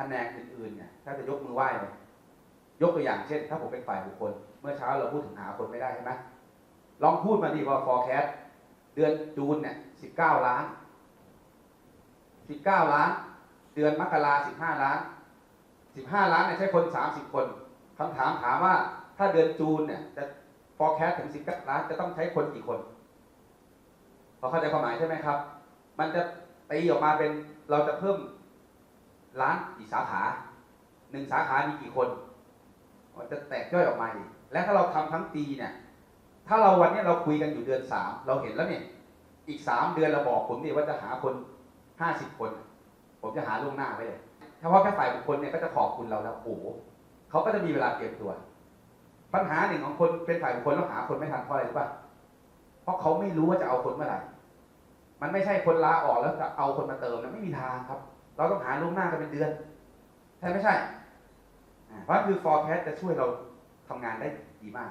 แผนกอื่นๆเนี่ยถ้าจะยกมือไหว้เลยยกตัวอย่างเช่น ถ้าผมเป็นฝ่ายบุคคล เมื่อเช้าเราพูดถึงหาคนไม่ได้ใช่ไหมลองพูดมาดิว่า forecast เดือนจูนเนี่ยสิบเก้าล้านสิบเก้าล้าน เดือนมกราสิบห้าล้านสิบห้าล้านเนี่ยใช้คนสามสิบคนคำถามถามว่าถ้าเดือนจูนเนี่ยจะ forecast ถึงสิบเก้าล้านจะต้องใช้คนกี่คนพอเข้าใจความหมายใช่ไหมครับ มันจะตีออกมาเป็นเราจะเพิ่ม ร้านกี่สาขาหนึ่งสาขามีกี่คนมันจะแตกย่อยออกมาอีกและถ้าเราทำทั้งปีเนี่ยถ้าเราวันนี้เราคุยกันอยู่เดือนสามเราเห็นแล้วเนี่ยอีกสามเดือนเราบอกผมดิว่าจะหาคนห้าสิบคน ผมจะหาล่วงหน้าไว้เลยถ้าว่าแค่ฝ่ายบุคคลเนี่ยก็จะขอบคุณเราแล้วโอ้โหเขาก็จะมีเวลาเตรียมตัว ปัญหาหนึ่งของคนเป็นฝ่ายบุคคลแล้วหาคนไม่ทันเพราะอะไรรู้ป่ะเพราะเขาไม่รู้ว่าจะเอาคนเมื่อไหร่มันไม่ใช่คนลาออกแล้วจะเอาคนมาเติมนะไม่มีทางครับ เราต้องหาล่วงหน้ากันเป็นเดือนใช่ไม่ใช่ เพราะนั้นคือ forecast จะช่วยเราทำงานได้ดีมาก